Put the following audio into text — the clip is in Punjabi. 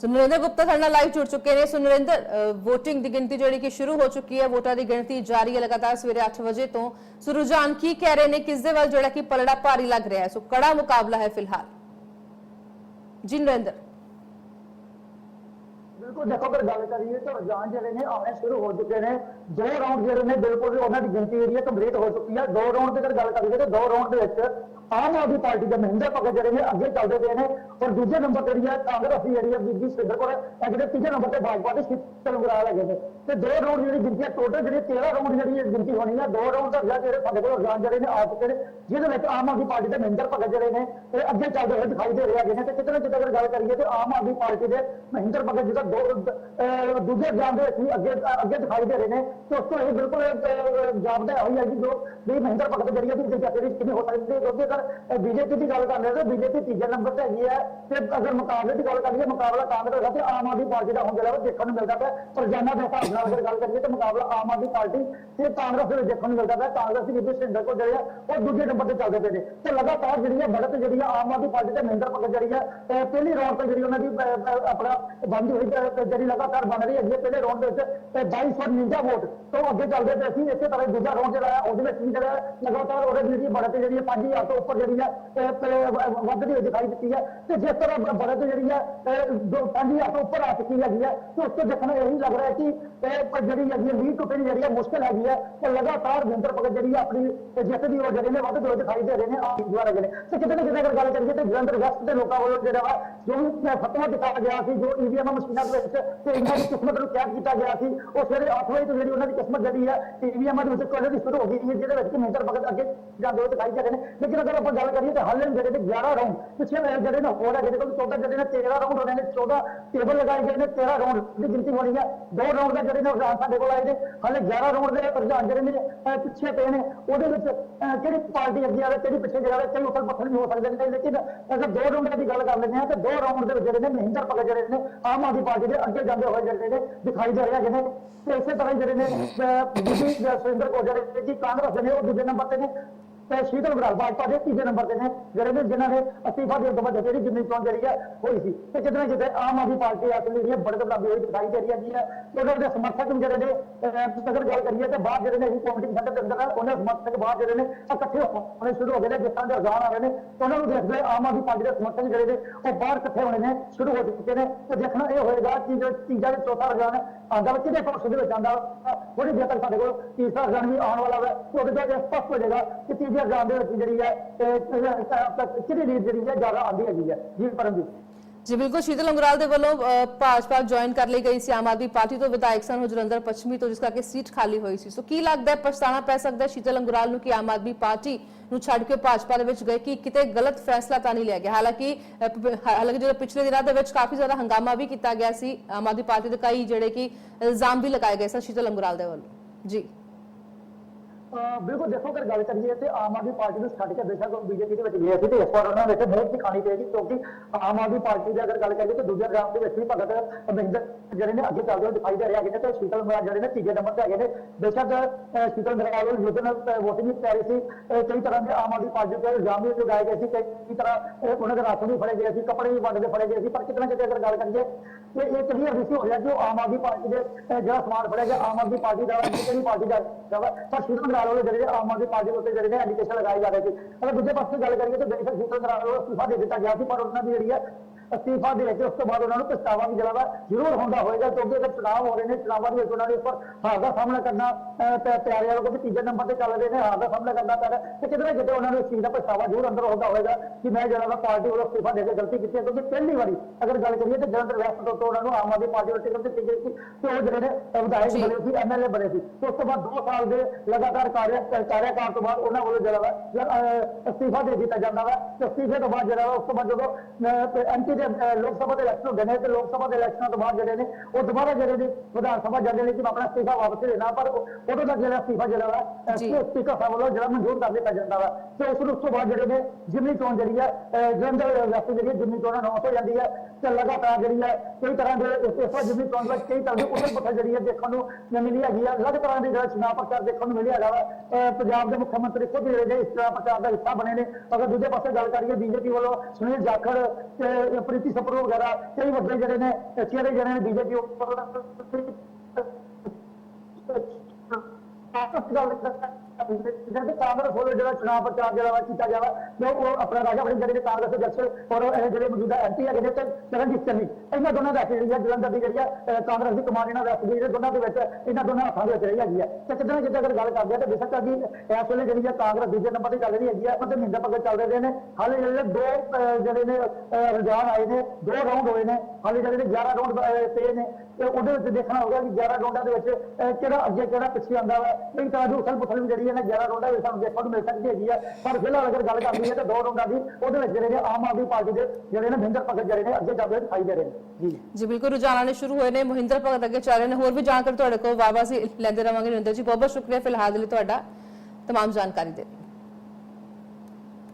ਸੋ ਨਰਿੰਦਰ ਗੁਪਤਾ ਸਾਡੇ ਨਾਲ ਲਾਈਵ ਜੁੜ ਚੁੱਕੇ ਨੇ। ਸੋ ਨਰਿੰਦਰ VOTING ਦੀ ਗਿਣਤੀ ਜਿਹੜੀ ਕਿ ਸ਼ੁਰੂ ਹੋ ਚੁੱਕੀ ਹੈ, ਵੋਟਾਂ ਦੀ ਗਿਣਤੀ ਜਾਰੀ ਹੈ ਲਗਾਤਾਰ ਸਵੇਰੇ 8 ਵਜੇ ਤੋਂ। ਸੋ ਰੁਝਾਨ ਕੀ ਕਹਿ ਰਹੇ ਨੇ? ਕਿਸ ਦੇ ਵੱਲ ਜਿਹੜਾ ਕਿ ਪਲੜਾ ਭਾਰੀ ਲੱਗ ਰਿਹਾ ਹੈ? ਸੋ ਕੜਾ ਮੁਕਾਬਲਾ ਹੈ ਫਿਲਹਾਲ। ਜੀ ਨਰਿੰਦਰ। ਬਿਲਕੁਲ ਦੇਖੋ, ਅਗਰ ਗੱਲ ਕਰੀਏ ਤਾਂ ਰੁਝਾਨ ਜਿਹੜੇ ਨੇ ਆਉਣੇ ਸ਼ੁਰੂ ਹੋ ਚੁੱਕੇ ਨੇ। ਦੋ ਰਾਉਂਡ ਜਿਹੜੇ ਨੇ ਬਿਲਕੁਲ ਉਹਨਾਂ ਦੀ ਗਿਣਤੀ ਜਿਹੜੀ ਹੈ ਕੰਪਲੀਟ ਹੋ ਚੁੱਕੀ ਹੈ ਦੋ ਰਾਉਂਡ ਦੀ ਅਗਰ ਗੱਲ ਕਰੀਏ ਤਾਂ ਦੋ ਰਾਉਂਡ ਦੇ ਵਿੱਚ ਆਮ ਆਦਮੀ ਪਾਰਟੀ ਦੇ ਮਹਿੰਦਰ ਭਗਤ ਜਿਹੜੇ ਨੇ ਅੱਗੇ ਚੱਲਦੇ ਪਏ ਨੇ ਔਰ ਦੂਜੇ ਨੰਬਰ ਤੇ ਜਿਹੜੀ ਹੈ ਕਾਂਗਰਸ ਦੀ ਜਿਹੜੀ ਹੈ ਬੀਬੀ ਸਿੰਦਰ ਕੋਲ ਹੈ ਜਿਹੜੇ ਤੀਜੇ ਨੰਬਰ ਤੇ ਭਾਜਪਾ ਦੇ ਸ਼ੀਤਲ ਗੁਰਾਲ ਹੈਗੇ ਨੇ। ਤੇ ਦੋ ਰਾਉਂਡ ਜਿਹੜੀ ਗਿਣਤੀ ਹੈ ਟੋਟਲ ਜਿਹੜੀ 13 ਰਾਉਂਡ ਜਿਹੜੀ ਗਿਣਤੀ ਹੋਣੀ ਹੈ ਦੋ ਰਾਉਂਡ ਦਾ ਜਿਹੜਾ ਜਿਹੜੇ ਸਾਡੇ ਕੋਲ ਰੁਝਾਨ ਜਿਹੜੇ ਨੇ ਆ ਚੁੱਕੇ ਨੇ, ਜਿਹਦੇ ਵਿੱਚ ਆਮ ਆਦਮੀ ਪਾਰਟੀ ਦੇ ਮਹਿੰਦਰ ਭਗਤ ਜਿਹੜੇ ਨੇ, ਇਹ ਅੱਗੇ ਚੱਲਦੇ ਹੋਏ ਦਿਖਾਈ ਦੇ ਰਹੇ ਹੈਗੇ ਨੇ। ਤੇ ਕਿਤੇ ਨਾ ਕਿਤੇ ਅਗਰ ਗੱਲ ਕਰੀਏ ਤੇ ਆਮ ਆਦਮੀ ਪਾਰਟੀ ਦੇ ਮਹਿੰਦਰ ਭਗਤ ਜਿਹਦਾ ਦੋ ਦੂਜੇ ਐਗਜ਼ਾਮ ਦੇ ਵਿੱਚ ਵੀ ਅੱਗੇ ਅੱਗੇ ਦਿਖਾਈ ਦੇ ਰਹੇ ਨੇ। ਤੇ ਉਸ ਤੋਂ ਇਹ ਬਿਲਕੁਲ ਅਹ, ਜਾਪਦਾ ਹੋਈ ਹੈ ਕਿ ਜੋ ਵੀ ਮਹਿੰਦਰ ਭਗਤ ਜਿਹੜੀ ਹੈ ਦੀ ਦਿਲਚਸਪੀ ਕਿਵੇਂ ਹੋ ਸਕਦੀ ਹੈ। ਕਿਉਂਕਿ ਅਗਰ ਬੀਜੇਪੀ ਦੀ ਗੱਲ ਕਰਦੇ ਹਾਂ ਤਾਂ ਬੀਜੇਪੀ ਤੀਜੇ ਨੰਬਰ ਤੇ ਹੈਗੀ ਹੈ। ਤੇ ਅਗਰ ਮੁਕਾਬਲੇ ਦੀ ਗੱਲ ਕਰੀਏ ਮੁਕਾਬਲਾ ਕਾਂਗਰਸ ਦਾ ਤੇ ਆਮ ਆਦਮੀ ਪਾਰਟੀ ਦਾ ਹੁਣ ਜਿਹੜਾ ਉਹ ਦੇਖਣ ਨੂੰ ਮਿਲਦਾ ਪਿਆ। ਰੋਜ਼ਾਨਾ ਦੇ ਹਿਸਾਬ ਨਾਲ ਅਗਰ ਗੱਲ ਕਰੀਏ ਤਾਂ ਮੁਕਾਬਲਾ ਆਮ ਆਦਮੀ ਪਾਰਟੀ ਤੇ ਕਾਂਗਰਸ ਦੇ ਵਿੱਚ ਦੇਖਣ ਨੂੰ ਮਿਲਦਾ ਪਿਆ। ਕਾਂਗਰਸ ਦੀ ਬੀਬੀ ਸਿੰਧਰ ਕੋਲ ਜਿਹੜੇ ਆ ਉਹ ਦੂਜੇ ਨੰਬਰ ਤੇ ਚੱਲਦੇ ਪਏ ਨੇ। ਤੇ ਲਗਾਤਾਰ ਜਿਹੜੀ ਹੈ ਬੜਤ ਜਿਹੜੀ ਆਮ ਆਦਮੀ ਪਾਰਟੀ ਤੇ ਮਹਿੰਦਰ ਭਗਤ ਜਿਹੜੀ ਹੈ ਪਹਿਲੀ ਰੌਂਡ ਤੋਂ ਜਿਹੜੀ ਉਹਨਾਂ ਦੀ ਆਪਣਾ ਬੰਦ ਹੋਈ ਜਿਹੜੀ ਲਗਾਤਾਰ ਬਣ ਰਹੀ ਹੈਗੀ ਹੈ ਪਹਿਲੇ ਰੌਂਡ ਦੇ ਵਿੱਚ ਤੇ 2249 ਵੋਟ ਤੋਂ ਅੱਗੇ ਚੱਲਦੇ ਪਏ ਸੀ ਇਸੇ ਤਰ੍ਹਾਂ ਹੀ ਦੂਜਾ ਰੌਂਡ ਜਿਹੜਾ ਹੈ ਉਹਦੇ ਵਿੱਚ ਵੀ ਜਿਹੜਾ ਲਗਾਤਾਰ ਉਹਦੇ ਜਿਹੜੀ ਬੜਤ ਜਿਹੜੀ ਹੈ 5000 ਤੋਂ ਉੱਪਰ ਜਿਹੜੀ ਹੈ ਵੱਧਦੀ ਹੋਈ ਦਿਖਾਈ ਦਿੱਤੀ ਹੈ। ਤੇ ਜਿਸ ਤਰ੍ਹਾਂ ਬ- ਬੜਤ ਜਿਹੜੀ ਹੈ ਅਹ, ਦੋ 5000 ਤੋਂ ਉੱਪਰ ਆ ਚੁੱਕੀ ਹੈਗੀ ਹੈ ਤੇ ਉਸ ਤੋਂ ਦੇਖਣਾ ਇਹੀ ਲੱਗ ਰਿਹਾ ਕਿ ਜਿਹੜੀ ਹੈਗੀ ਹੈ 20 ਟੁੱਟਣੀ ਜਿਹੜੀ ਹੈ ਮੁਸ਼ਕਲ ਹੈਗੀ ਹੈ ਤੇ ਲਗਾਤਾਰ ਮਹਿੰਦਰ ਭਗਤ ਜਿਹੜੀ ਹੈ ਆਪਣੀ ਜਿੱਤ ਦੀ ਉਹ ਜਿਹੜੇ ਨੇ ਵੱਧਦੇ ਹੋਏ ਦਿਖਾਈ ਦੇ ਰਹੇ ਨੇ ਆਮ ਦੁਆਰਾ ਜਿਹੜੇ। ਤੇ ਕਿਤੇ ਨਾ ਕਿਤੇ ਅਗਰ ਗੱਲ ਕਰੀਏ ਤੇ ਜਲੰਧਰ ਵੈਸਟ ਦੇ ਲੋਕਾਂ ਵੱਲੋਂ ਜਿਹੜਾ ਵਾ ਜੋ ਵੀ ਫਤਵਾ ਦਿੱਤਾ ਗਿਆ ਸੀ ਜੋ ਈਵੀਐਮ ਮਸ਼ੀਨਾਂ ਦੇ ਵਿੱਚ ਤੇ ਇਹਨਾਂ ਦੀ ਕਿਸਮਤ ਨੂੰ ਕੈਦ ਕੀਤਾ ਗਿਆ ਸੀ। ਉਹ ਸਵੇਰੇ 8 ਵਜੇ ਤੋਂ ਜਿਹੜੀ ਉਹਨਾਂ ਦੀ ਕਿਸਮਤ ਜਿਹੜੀ ਹੈ ਈਵੀਐਮ ਦੇ ਵਿੱਚ ਕੋਲੇ ਸ਼ੁਰੂ ਹੋ ਗਈ ਸੀ ਜਿਹਦੇ ਵਿੱਚ ਕਿ ਮਹਿੰਦਰ ਭਗਤ ਅੱਗੇ ਜਾਂਦੇ ਹੋਏ ਦਿਖਾਈ ਦੇ ਰਹੇ ਨੇ। ਲੇਕਿਨ ਅਗਰ ਆਪਾਂ ਗੱਲ ਕਰੀਏ ਤਾਂ ਹਾਲੇ ਜਿਹੜੇ ਨੇ 11 ਰਾਉਂਡ ਪਿੱਛੇ ਵਾਲੇ ਜਿਹੜੇ ਨੇ ਹੋਰ ਜਿਹੜੇ ਕੋਲ 14 ਜਿਹੜੇ ਨੇ 13 ਰਾਊਂਡ ਹੋਣੇ ਨੇ 14 ਟੇਬਲ ਲਗਾਏ ਗਏ ਨੇ 13 ਰਾਊਂਡ ਦੀ ਗਿਣਤੀ ਹੋਣੀ ਹੈ। ਦੋ ਰਾਊਂਡ ਦਾ ਜਿਹੜੇ ਨੇ ਰੁਝਾਨ ਸਾਡੇ ਕੋਲ ਆਏ ਨੇ। ਹਾਲੇ 11 ਰਾਊਂਡ ਦੇ ਰੁਝਾਨ ਜਿਹੜੇ ਨੇ ਪਿੱਛੇ ਪਏ ਨੇ। ਉਹਦੇ ਵਿੱਚ ਕਿਹੜੀ ਪਾਰਟੀ ਅੱਗੇ ਆਵੇ ਕਿਹੜੀ ਪਿੱਛੇ ਜਾਵੇ ਕਈ ਉਥਲ ਪੱਥਰ ਵੀ ਹੋ ਸਕਦੇ ਨੇ। ਲੇਕਿਨ ਅਗਰ ਦੋ ਰਾਉਂਡ ਦੀ ਗੱਲ ਕਰ ਲੈਂਦੇ ਹਾਂ, ਤਾਂ ਦੋ ਰਾਊਂਡ ਦੇ ਵਿੱਚ ਜਿਹੜੇ ਨੇ ਮਹਿੰਦਰ ਭਗਤ ਜਿਹੜੇ ਨੇ, ਆਮ ਆਦਮੀ ਪਾਰਟੀ ਦੇ ਅੱਗੇ ਜਾਂਦੇ ਹੋਏ ਜਿਹੜੇ ਨੇ, ਦਿਖਾਈ ਦੇ ਰਹੇ ਹੈਗੇ ਨੇ। ਤੇ ਇਸੇ ਤਰ੍ਹਾਂ ਹੀ ਜਿਹੜੇ ਨੇ, ਅਹ ਬੀਬੀ ਸੁਰਿੰਦਰ ਕੌਰ ਜਿਹੜੇ ਨੇ ਜੀ, ਕਾਂਗਰਸ ਦੇ ਨੇ, ਉਹ ਦੂਜੇ ਨੰਬਰ ਤੇ ਨੇ। ਤੇ ਸ਼ੀਤਲ ਬਰਾਲ ਭਾਜਪਾ ਦੇ ਤੀਜੇ ਨੰਬਰ ਤੇ ਨੇ। ਜਿਹੜੇ ਨੇ, ਜਿਨ੍ਹਾਂ ਨੇ ਅਸਤੀਫਾ ਦੇਣ ਤੋਂ ਬਾਅਦ ਜਿਹੜੀ ਜਿੰਨੀ ਚੋਣ ਜਿਹੜੀ ਹੈ, ਹੋਈ ਸੀ। ਤੇ ਕਿਤੇ ਨਾ ਕਿਤੇ ਆਮ ਆਦਮੀ ਪਾਰਟੀ ਆਪਣੀ ਜਿਹੜੀ ਹੈ, ਬੜਕ ਬਣਾਉਂਦੀ ਹੋਈ ਦਿਖਾਈ ਦੇ ਰਹੀ ਹੈਗੀ ਹੈ। ਉਹਨਾਂ ਦੇ ਸਮਰਥਕ ਜਿਹੜੇ ਨੇ ਅਗਰ ਗੱਲ ਕਰੀਏ ਤੇ ਬਾਹਰ ਜਿਹੜੇ ਨੇ ਅਸੀਂ ਕਮੇਟੀ ਸੈਂਟਰ ਦੇ ਅੰਦਰ ਉਹਨਾਂ ਸਮਰਥਕ ਬਾਹਰ ਜਿਹੜੇ ਨੇ ਇਕੱਠੇ ਹੋਣੇ ਸ਼ੁਰੂ ਹੋ ਗਏ ਨੇ, ਜਿਸ ਤਰ੍ਹਾਂ ਦੇ ਰੁਝਾਨ ਆ ਰਹੇ ਨੇ। ਉਹਨਾਂ ਨੂੰ ਦੇਖਦੇ ਆਮ ਆਦਮੀ ਪਾਰਟੀ ਦੇ ਸਮਰਥਕ ਜਿਹੜੇ ਨੇ, ਉਹ ਬਾਹਰ ਇਕੱਠੇ ਹੋਣੇ ਨੇ, ਸ਼ੁਰੂ ਹੋ ਚੁੱਕੇ ਨੇ। ਤੇ ਦੇਖਣਾ ਇਹ ਹੋਏਗਾ ਕਿ ਜੋ ਤੀਜਾ ਤੇ ਚੌਥਾ ਰੁਝਾਨ ਆਂਦਾ ਵਾ ਕਿਹਦੇ ਪੱਖ ਦੇ ਵਿੱਚ ਆਂਦਾ ਥੋੜੀ ਦੇਰ ਤੱਕ ਸਾਡੇ ਕੋਲ ਤੀਸਰਾ ਰੁਝਾਨ ਵੀ ਆਉਣ ਵਾਲਾ ਹੈ ਤੇ ਉਹਦੇ ਵਿੱਚ ਇਹ ਸਪਸ਼ਟ ਹੋ ਜਾਏਗਾ ਕਿ ਤੀਜੇ ਰੁਝਾਨ ਦੇ ਵਿੱਚ ਜਿਹੜੀ ਹੈ, ਇਹ ਕਿਹੜੀ ਲੀਡ ਜਿਹੜੀ ਹੈ ਜ਼ਿਆਦਾ ਆਂਦੀ ਹੈਗੀ ਹੈ ਜੀ ਪਰਮਜੀਤ ਜੀ, ਬਿਲਕੁਲ। ਸ਼ੀਤਲ ਅੰਗਰਾਲ ਦੇ ਵੱਲੋਂ ਭਾਜਪਾ ਜੁਆਇਨ ਕਰ ਲਈ ਗਈ ਸੀ, ਆਮ ਆਦਮੀ ਪਾਰਟੀ ਤੋਂ। ਵਿਧਾਇਕ ਸਨ ਉਹ ਜਲੰਧਰ ਪੱਛਮੀ ਤੋਂ, ਜਿਸ ਕਰਕੇ ਸੀਟ ਖਾਲੀ ਹੋਈ ਸੀ। ਸੋ ਕੀ ਲੱਗਦਾ ਹੈ ਪਛਤਾਣਾ ਪੈ ਸਕਦਾ ਸ਼ੀਤਲ ਅੰਗਰਾਲ ਨੂੰ ਕਿ ਆਮ ਆਦਮੀ ਪਾਰਟੀ ਨੂੰ ਛੱਡ ਕੇ ਭਾਜਪਾ ਦੇ ਵਿੱਚ ਗਏ ਕਿ ਕਿਤੇ ਗਲਤ ਫੈਸਲਾ ਤਾਂ ਨਹੀਂ ਲਿਆ ਗਿਆ? ਹਾਲਾਂਕਿ ਹਾਲਾਂਕਿ ਜਦੋਂ ਪਿਛਲੇ ਦਿਨਾਂ ਦੇ ਵਿੱਚ ਕਾਫੀ ਜ਼ਿਆਦਾ ਹੰਗਾਮਾ ਵੀ ਕੀਤਾ ਗਿਆ ਸੀ, ਆਮ ਆਦਮੀ ਪਾਰਟੀ ਦੇ ਕਈ ਜਿਹੜੇ ਕਿ ਇਲਜ਼ਾਮ ਵੀ ਲਗਾਏ ਗਏ ਸਨ ਸ਼ੀਤਲ ਅੰਗਰਾਲ ਦੇ ਵੱਲੋਂ। ਜੀ। ਬਿਲਕੁਲ ਦੇਖੋ ਅਗਰ ਗੱਲ ਕਰੀਏ ਤੇ ਆਮ ਆਦਮੀ ਪਾਰਟੀ ਨੂੰ ਛੱਡ ਕੇ ਬੇਸ਼ੱਕ ਬੀਜੇਪੀ ਦੇ ਵਿੱਚ ਗਏ ਸੀ ਤੇ ਇਸ ਵਾਰ ਉਹਨਾਂ ਵਿੱਚ ਬਹੁਤ ਹੀ ਪਏਗੀ ਕਿਉਂਕਿ ਆਮ ਆਦਮੀ ਪਾਰਟੀ ਦੀ ਅਗਰ ਗੱਲ ਕਰੀਏ ਤੇ ਦੂਜੇ ਗ੍ਰਾਮ ਦੇ ਵਿੱਚ ਵੀ ਭਗਤ ਅਮਰਿੰਦਰ ਜਿਹੜੇ ਨੇ ਅੱਗੇ ਚੱਲਦੇ ਹੋਏ ਦਿਖਾਈ ਦੇ ਰਹੇ ਹੈਗੇ ਨੇ ਤੇ ਸ਼ੀਤਲ ਮਰਾਜ ਜਿਹੜੇ ਨੇ ਤੀਜੇ ਨੰਬਰ ਤੇ ਹੈਗੇ ਨੇ। ਬੇਸ਼ੱਕ ਸ਼ੀਤਲ ਮਰਾਜ ਨੂੰ ਯੁੱਧ ਨਾਲ ਵੋਟਿੰਗ ਵੀ ਰਹੀ ਸੀ। ਅਹ ਕਈ ਤਰ੍ਹਾਂ ਦੇ ਆਮ ਆਦਮੀ ਪਾਰਟੀ ਤੇ ਇਲਜ਼ਾਮ ਵੀ ਲਗਾਏ ਗਏ ਸੀ ਕਈ ਤਰ੍ਹਾਂ ਉਹਨਾਂ ਦੇ ਰਾਸ਼ਨ ਵੀ ਫੜੇ ਗਏ ਸੀ ਕੱਪੜੇ ਵੀ ਵੰਡਦੇ ਫੜੇ ਗਏ ਸੀ। ਪਰ ਕਿਤੇ ਨਾ ਕਿਤੇ ਅਗਰ ਗੱਲ ਕਰੀਏ ਤੇ ਇਹ ਕਲੀਅਰ ਨਹੀਂ ਸੀ ਹੋ ਰਿਹਾ ਕਿ ਆਮ ਆਦਮੀ ਪਾਰਟੀ ਦੇ ਜਿਹੜਾ ਸਮਾਨ ਫੜਿਆ ਗਿਆ ਆਮ ਆਦਮੀ ਪਾਰਟੀ ਦਾ ਵਾ, ਕਿਹੜੀ ਪਾਰਟੀ ਦਾ ਪਰ ਸ਼ੀਤਲ ਮਰਾਜ ਵਾਲੇ ਜਿਹੜੇ ਆਮ ਆਦਮੀ ਪਾਰਟੀ ਦੇ ਉੱਤੇ ਜਿਹੜੇ ਨੇ ਐਲੀਗੇਸ਼ਨ ਲਗਾਏ ਜਾ ਰਹੇ ਸੀ। ਅਗਰ ਦੂਜੇ ਪਾਸੇ ਗੱਲ ਕਰੀਏ ਤਾਂ ਬੇਸ਼ੱਕ ਸ਼ੀਤਲ ਮਰਾਜ ਨੂੰ ਅਸਤੀਫਾ ਦੇ ਦਿੱਤਾ ਗਿਆ ਸੀ, ਪਰ ਉਹਨਾਂ ਦੀ ਜਿਹੜੀ ਹੈ ਅਸਤੀਫਾ ਦੇ ਵਿੱਚ ਉਸ ਤੋਂ ਬਾਅਦ ਉਹਨਾਂ ਨੂੰ ਪਛਤਾਵਾ ਵੀ ਜਿਹੜਾ ਜ਼ਰੂਰ ਹੁੰਦਾ ਹੋਏਗਾ ਕਿਉਂਕਿ ਅਗਰ ਚੁਣਾਵ ਹੋ ਰਹੇ ਨੇ ਚੁਣਾਵਾਂ ਦੇ ਵਿੱਚ ਉਹਨਾਂ ਨੇ ਇਸ ਪਰ ਹਾਰ ਦਾ ਸਾਹਮਣਾ ਕਰਨਾ ਅਹ, ਪੈ ਪੈ ਰਿਹਾ ਕਿਉਂਕਿ ਤੀਜੇ ਨੰਬਰ ਤੇ ਚੱਲ ਰਹੇ ਨੇ ਹਾਰ ਦਾ ਸਾਹਮਣਾ ਕਰਨਾ ਪੈ ਰਿਹਾ ਤੇ ਕਿਤੇ ਨਾ ਕਿਤੇ ਉਹਨਾਂ ਨੂੰ ਇਸ ਚੀਜ਼ ਦਾ ਪਛਤਾਵਾ ਜ਼ਰੂਰ ਅੰਦਰ ਹੁੰਦਾ ਹੋਏਗਾ ਕਿ ਮੈਂ ਜਿਹੜਾ ਵਾ ਪਾਰਟੀ ਵੱਲੋਂ ਅਸਤੀਫਾ ਦੇ ਕੇ ਗਲਤੀ ਕੀਤੀ ਹੈ। ਕਿਉਂਕਿ ਪਹਿਲੀ ਵਾਰੀ ਅਗਰ ਗੱਲ ਕਰੀਏ ਤਾਂ ਜਲੰਧਰ ਵੈਸਟ ਤੋਂ ਉਹਨਾਂ ਨੂੰ ਆਮ ਆਦਮੀ ਪਾਰਟੀ ਵੱਲੋਂ ਟਿਕਟ ਦਿੱਤੀ ਗਈ ਸੀ ਤੇ ਉਹ ਜਿਹੜੇ ਨੇ ਵਿਧਾਇਕ। ਬਣੇ ਸੀ ਐਮਐਲਏ ਬਣੇ ਸੀ। ਉਸ ਤੋਂ ਬਾਅਦ 2 ਸਾਲ ਦੇ ਲਗਾਤਾਰ ਕਾਰਿਆ ਕਾਰਿਆਕਾਲ ਤੋਂ ਬਾਅਦ ਉਹਨਾਂ ਵੱਲੋਂ ਜਿਹੜਾ ਵਾ ਅਸਤੀਫਾ ਦੇ ਦਿੱਤਾ ਜਾਂਦਾ ਵਾ। ਤੇ ਅਸਤੀਫੇ ਤੋਂ ਬਾਅਦ ਜਿਹੜਾ ਉਸ ਤੋਂ ਬਾਅਦ ਜਦੋਂ ਐਮਪੀ ਦੇ ਅਹ, ਲੋਕ ਸਭਾ ਦੇ ਇਲੈਕਸ਼ਨ ਹੁੰਦੇ ਨੇ ਤੇ ਲੋਕ ਸਭਾ ਦੇ ਇਲੈਕਸ਼ਨਾਂ ਤੋਂ ਬਾਅਦ ਜਿਹੜੇ ਨੇ ਉਹ ਦੁਬਾਰਾ ਜਿਹੜੇ ਨੇ ਵਿਧਾਨ ਸਭਾ ਜਾਂਦੇ ਨੇ ਕਿ ਆਪਣਾ ਅਸਤੀਫਾ ਵਾਪਸ ਲੈਣਾ ਪਰ ਉਦੋਂ ਤੱਕ ਜਿਹੜਾ ਅਸਤੀਫਾ ਜਿਹੜਾ ਵਾ। ਸਪੀਕਰ ਸਾਹਿਬ ਵੱਲੋਂ ਜਿਹੜਾ ਮਨਜ਼ੂਰ ਕਰ ਦਿੱਤਾ ਜਾਂਦਾ ਵਾ। ਤੇ ਉਸ ਨੂੰ ਉਸ ਤੋਂ ਬਾਅਦ ਜਿਹੜੇ ਨੇ ਜਿਮਨੀ ਚੋਣ ਜਿਹੜੀ ਹੈ ਜਲੰਧਰ ਵੈਸਟ ਜਿਹੜੀ ਹੈ ਜਿਮਨੀ ਚੋਣ ਅਨਾਉਂਸ ਹੋ ਜਾਂਦੀ ਹੈ ਤੇ ਲਗਾਤਾਰ ਜਿਹੜੀ ਹੈ ਕਈ ਤਰ੍ਹਾਂ ਦੇ ਇਸ ਜਿਮਨੀ ਚੋਣ ਵਿੱਚ ਕਈ ਤਰ੍ਹਾਂ ਦੀ ਉਥਲ ਪੁਥਲ ਜਿਹੜੀ ਹੈ ਦੇਖਣ ਨੂੰ ਮਿਲੀ ਹੈਗੀ ਆ। ਅਲੱਗ ਤਰ੍ਹਾਂ ਦੀ ਜਿਹੜਾ ਚੁਣਾਵ ਪ੍ਰਚਾਰ ਦੇਖਣ ਨੂੰ ਮਿਲਿਆ ਹੈਗਾ ਵਾ। ਪੰਜਾਬ ਦੇ ਮੁੱਖ ਮੰਤਰੀ ਖੁਦ ਜਿਹੜੇ ਨੇ ਇਸ ਚੁਣਾਵ ਪ੍ਰਚਾਰ ਦਾ ਹਿੱਸਾ ਬਣੇ ਨੇ। ਅਗਰ ਦੂਜੇ ਪਾਸੇ ਗੱਲ ਕਰੀਏ ਬੀਜੇਪੀ ਵੱਲੋਂ ਸੁਨੀਲ ਜਾਖੜ ਤੇ ਪ੍ਰੀਤੀ ਸਪਰੋ ਵਗੈਰਾ ਕਈ ਵੱਡੇ ਜਿਹੜੇ ਨੇ ਚਿਹਰੇ ਜਿਹੜੇ ਨੇ ਬੀਜੇਪੀ ਉੱਪਰ। ਜਦ ਕਾਂਗਰਸ ਵੱਲੋਂ ਜਿਹੜਾ ਚੁਣਾਵ ਪ੍ਰਚਾਰ ਜਿਹੜਾ ਵਾ ਕੀਤਾ ਗਿਆ ਤੇ ਉਹ ਆਪਣਾ ਰਾਜਾ ਬੜੀ ਜਿਹੜੇ ਕਾਂਗਰਸ ਦੇ ਅਧਿਕਸ਼ ਔਰ ਇਹ ਜਿਹੜੇ ਮੌਜੂਦਾ ਐਮਪੀ ਹੈਗੇ ਨੇ ਤੇ ਚਰਨਜੀਤ ਚੰਨੀ ਇਹਨਾਂ ਦੋਨਾਂ ਦਾ ਜਿਹੜੀ ਹੈ ਜਲੰਧਰ ਦੀ ਜਿਹੜੀ ਹੈ ਕਾਂਗਰਸ ਦੀ ਕਮਾਨ ਇਹਨਾਂ ਦਾ ਰੱਖਦੀ ਹੈ ਦੋਨਾਂ ਦੇ ਵਿੱਚ ਇਹਨਾਂ ਦੋਨਾਂ ਹੱਥਾਂ ਦੇ ਵਿੱਚ ਰਹੀ ਹੈਗੀ ਹੈ ਤੇ ਕਿਤੇ ਨਾ ਕਿਤੇ ਅਗਰ ਗੱਲ ਕਰਦੇ ਆ ਤੇ ਬੇਸ਼ੱਕ ਅਗੀ ਇਸ ਵੇਲੇ ਜਿਹੜੀ ਹੈ ਕਾਂਗਰਸ ਦੂਜੇ ਨੰਬਰ ਤੇ ਚੱਲ ਰਹੀ ਹੈਗੀ ਹੈ ਅਤੇ ਮਹਿੰਦਰ ਭਗਤ ਚੱਲ ਰਹੇ ਨੇ। ਹਾਲੇ ਜਿਹੜੇ ਦੋ ਅਹ, ਜਿਹੜੇ ਨੇ ਅਹ, ਰੁਝਾਨ ਆਏ ਨੇ ਦੋ ਰਾਉਂਡ ਹੋਏ ਨੇ। ਹਾਲੇ ਜਿਹੜੇ ਨੇ 11 ਰਾਉਂਡ ਪਏ ਨੇ। ਤੇ ਉਹਦੇ ਵਿੱਚ ਦੇਖਣਾ ਹੋਗਾ ਕਿ 11 ਰਾਉਂਡਾਂ ਦੇ ਵਿੱਚ ਕਿਹੜਾ ਅੱਗੇ ਕਿਹੜਾ ਪਿੱਛੇ ਆਉਂਦਾ ਵਾ। ਇੱਕ ਤਰ੍ਹਾਂ ਦੀ ਉਸਲ ਪੁਸਲ ਜਿਹੜੀ ਹੈ ਨਾ 11 ਰਾਉਂਡਾਂ ਵਿੱਚ ਸਾਨੂੰ ਦੇਖਣ ਨੂੰ ਮਿਲ ਸਕਦੀ ਹੈਗੀ ਹੈ ਪਰ ਫਿਲਹਾਲ ਅਗਰ ਗੱਲ ਕਰਨੀ ਹੈ ਤਾਂ ਦੋ ਰਾਉਂਡਾਂ ਦੀ ਉਹਦੇ ਵਿੱਚ ਜਿਹੜੇ ਨੇ ਆਮ ਆਦਮੀ ਪਾਰਟੀ ਦੇ ਜਿਹੜੇ ਨੇ ਮਹਿੰਦਰ ਭਗਤ ਜਿਹੜੇ ਨੇ ਅੱਗੇ ਜਾਂਦੇ ਹੋਏ ਦਿਖਾਈ ਦੇ ਰਹੇ ਨੇ ਜੀ ਜੀ ਬਿਲਕੁਲ ਰੁਝਾਨਾਂ ਨੇ ਸ਼ੁਰੂ ਹੋਏ ਨੇ ਮਹਿੰਦਰ ਭਗਤ ਅੱਗੇ ਚੱਲ ਰਹੇ ਨੇ ਹੋਰ ਵੀ ਜਾਣਕਾਰੀ ਤੁਹਾਡੇ ਕੋਲ ਵਾਵਾ ਸੀ ਲੈਂਦੇ ਰਵਾਂਗੇ ਨਿੰਦਰ ਜੀ ਬਹੁਤ ਬਹੁਤ ਸ਼ੁਕਰੀਆ ਫਿਲਹਾਲ ਦੇ ਲਈ ਤੁਹਾਡਾ तमाम ਜਾਣਕਾਰੀ ਦੇ ਲਈ